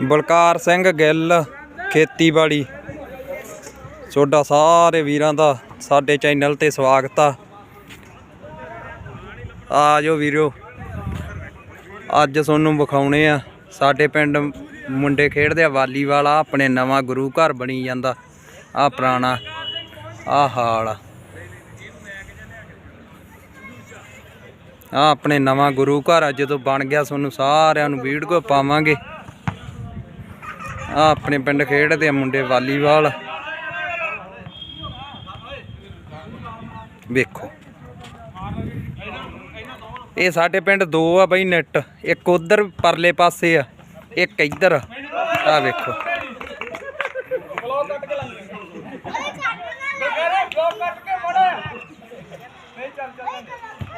ਬਲਕਾਰ ਸਿੰਘ ਗਿੱਲ, ਖੇਤੀਬਾੜੀ। ਤੁਹਾਡਾ ਸਾਰੇ ਵੀਰਾਂ ਦਾ ਸਾਡੇ ਚੈਨਲ ਤੇ ਸਵਾਗਤ ਆ। ਆ ਜਾਓ ਵੀਰੋ, ਅੱਜ ਤੁਹਾਨੂੰ ਵਿਖਾਉਣੇ ਆ ਸਾਡੇ ਪਿੰਡ ਮੁੰਡੇ ਖੇਡਦੇ ਆ ਵਾਲੀਬਾਲ, ਆ ਆਪਣੇ ਨਵਾਂ ਗੁਰੂ ਘਰ ਬਣੀ ਜਾਂਦਾ, ਆ ਪੁਰਾਣਾ, ਆ ਹਾਲ ਆ। ਆ ਆਪਣੇ ਨਵਾਂ ਗੁਰੂ ਘਰ ਆ, ਜਦੋਂ ਬਣ ਗਿਆ, ਤੁਹਾਨੂੰ ਸਾਰਿਆਂ ਨੂੰ ਵੀਡੀਓ ਪਾਵਾਂਗੇ। ਆ ਆਪਣੇ ਪਿੰਡ ਖੇਡਦੇ ਆ ਮੁੰਡੇ ਵਾਲੀਬਾਲ। ਵੇਖੋ। ਇਹ ਸਾਡੇ ਪਿੰਡ ਦੋ ਆ ਬਈ ਨੈਟ। ਇੱਕ ਉਧਰ ਪਰਲੇ ਪਾਸੇ ਆ, ਇੱਕ ਇੱਧਰ। ਆ ਵੇਖੋ।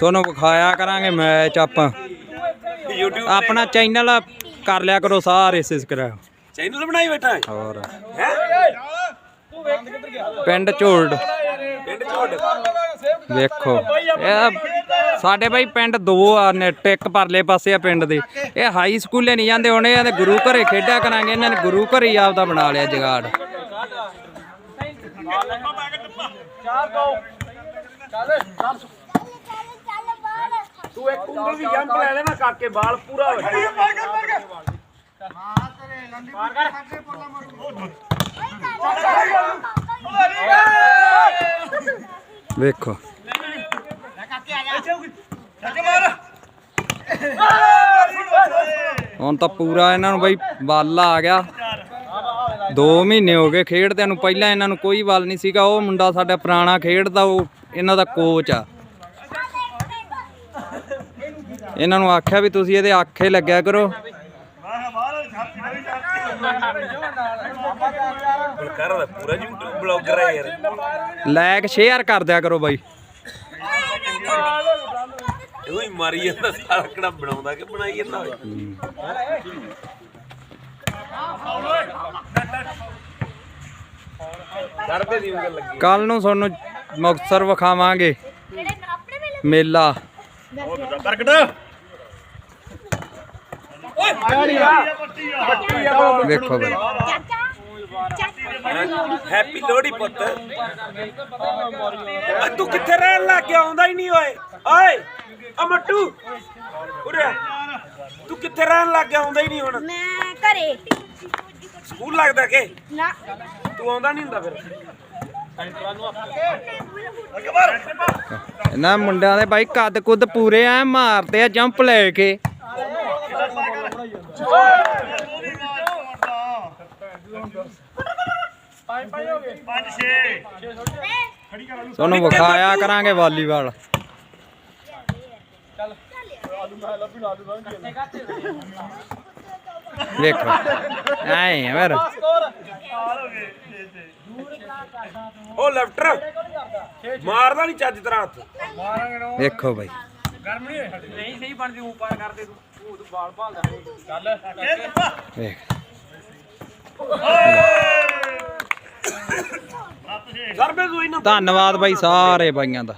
ਸੋਨੂੰ ਵਿਖਾਇਆ ਕਰਾਂਗੇ ਮੈਚ ਆਪਾਂ। ਆਪਣਾ ਚੈਨਲ ਕਰ ਲਿਆ ਕਰੋ ਸਾਰੇ ਸਬਸਕ੍ਰਾਈਬ ਚੈਨਲ ਬਣਾਈ ਬੈਠਾ ਹੈ। ਹੋਰ। ਪਿੰਡ ਝੋਲਡ ਪਿੰਡ ਝੋੜ ਵੇਖੋ। ਇਹ ਸਾਡੇ ਬਾਈ ਪਿੰਡ ਦੋ ਆ ਨੈਟ ਇੱਕ ਪਰਲੇ ਪਾਸੇ ਆ ਪਿੰਡ ਦੇ। ਇਹ ਹਾਈ ਸਕੂਲੇ ਨਹੀਂ ਜਾਂਦੇ ਹੁਣ ਇਹ ਗੁਰੂ ਘਰੇ ਖੇਡਿਆ ਕਰਾਂਗੇ। ਇਹਨਾਂ ਨੇ ਗੁਰੂ ਘਰੇ ਹੀ ਆਪਦਾ ਬਣਾ ਲਿਆ ਜਗਾੜ। ਤੂੰ ਇੱਕ ਉਂਗਲ ਵੀ ਜੰਪ ਲੈ ਲੈਣਾ ਕਾਕੇ ਬਾਲ ਪੂਰਾ ਹੋ ਜਾਏ ਵੇਖੋ। ਹੁਣ ਤਾਂ ਪੂਰਾ ਇਹਨਾਂ ਨੂੰ ਬਈ ਵੱਲ ਆ ਗਿਆ। 2 ਮਹੀਨੇ ਹੋ ਗਏ ਖੇਡਦਿਆਂ ਨੂੰ। ਪਹਿਲਾਂ ਇਹਨਾਂ ਨੂੰ ਕੋਈ ਵੱਲ ਨਹੀਂ ਸੀਗਾ। ਉਹ ਮੁੰਡਾ ਸਾਡਾ ਪੁਰਾਣਾ ਖੇਡਦਾ ਉਹ ਇਹਨਾਂ ਦਾ ਕੋਚ ਆ। ਇਹਨਾਂ ਨੂੰ ਆਖਿਆ ਵੀ ਤੁਸੀਂ ਇਹਦੇ ਆਖੇ ਲੱਗਿਆ ਕਰੋ। ਲਾਇਕ ਸ਼ੇਅਰ ਕਰ ਦਿਆ ਕਰੋ ਬਾਈ। ਇਹੋ ਹੀ ਮਾਰੀ ਜਾਂਦਾ ਸਾਰਾ ਕਿਹੜਾ ਬਣਾਉਂਦਾ ਕਿ ਬਣਾਈ ਜਾਂਦਾ ਹੋਏ ਕਰਦੇ ਦੀ ਉਂਗਲ ਲੱਗੀ ਕੱਲ ਨੂੰ ਤੁਹਾਨੂੰ ਮੁਕਤਸਰ ਵਿਖਾਵਾਂਗੇ। ਮੇਲਾ। ਕਰਕਟ। ਵੇਖੋ ਬਾਈ ਹੈਪੀ ਲੋਹੜੀ ਪੁੱਤ। ਆ ਤੂੰ ਕਿੱਥੇ ਰਹਿਣ ਲੱਗ ਗਿਆ? ਆਉਂਦਾ ਹੀ ਨਹੀਂ ਓਏ। ਓਏ ਆ ਮੱਟੂ। ਉਰੇ ਆ। ਤੂੰ ਕਿੱਥੇ ਰਹਿਣ ਲੱਗ ਗਿਆ? ਆਉਂਦਾ ਹੀ ਨਹੀਂ ਹੁਣ। ਮੈਂ ਘਰੇ। ਸਕੂਲ ਲੱਗਦਾ ਕਿ? ਨਾ। ਤੂੰ ਆਉਂਦਾ ਨਹੀਂ ਹੁੰਦਾ ਫਿਰ। ਇਹਨਾਂ ਮੁੰਡਿਆਂ ਦੇ ਬਾਈ ਕੱਦ ਕੁੱਦ ਪੂਰੇ ਐ ਮਾਰਦੇ ਆ ਜੰਪ ਲੈ ਕੇ। ਤੁਹਾਨੂੰ ਵਿਖਾਇਆ ਕਰਾਂਗੇ ਵਾਲੀਬਾਲ। ਵੇਖੋ ਐ ਮੇਰ ਉਹ ਲੈਫਟਰ ਮਾਰਦਾ ਨਹੀਂ ਚੱਜ ਤਰ੍ਹਾਂ ਹੱਥ। ਵੇਖੋ ਬਾਈ। ਵੇਖ ਸਰਬੇ ਤੂੰ। ਇਹਨਾਂ ਧੰਨਵਾਦ ਬਾਈ ਸਾਰੇ ਬਾਈਆਂ ਦਾ।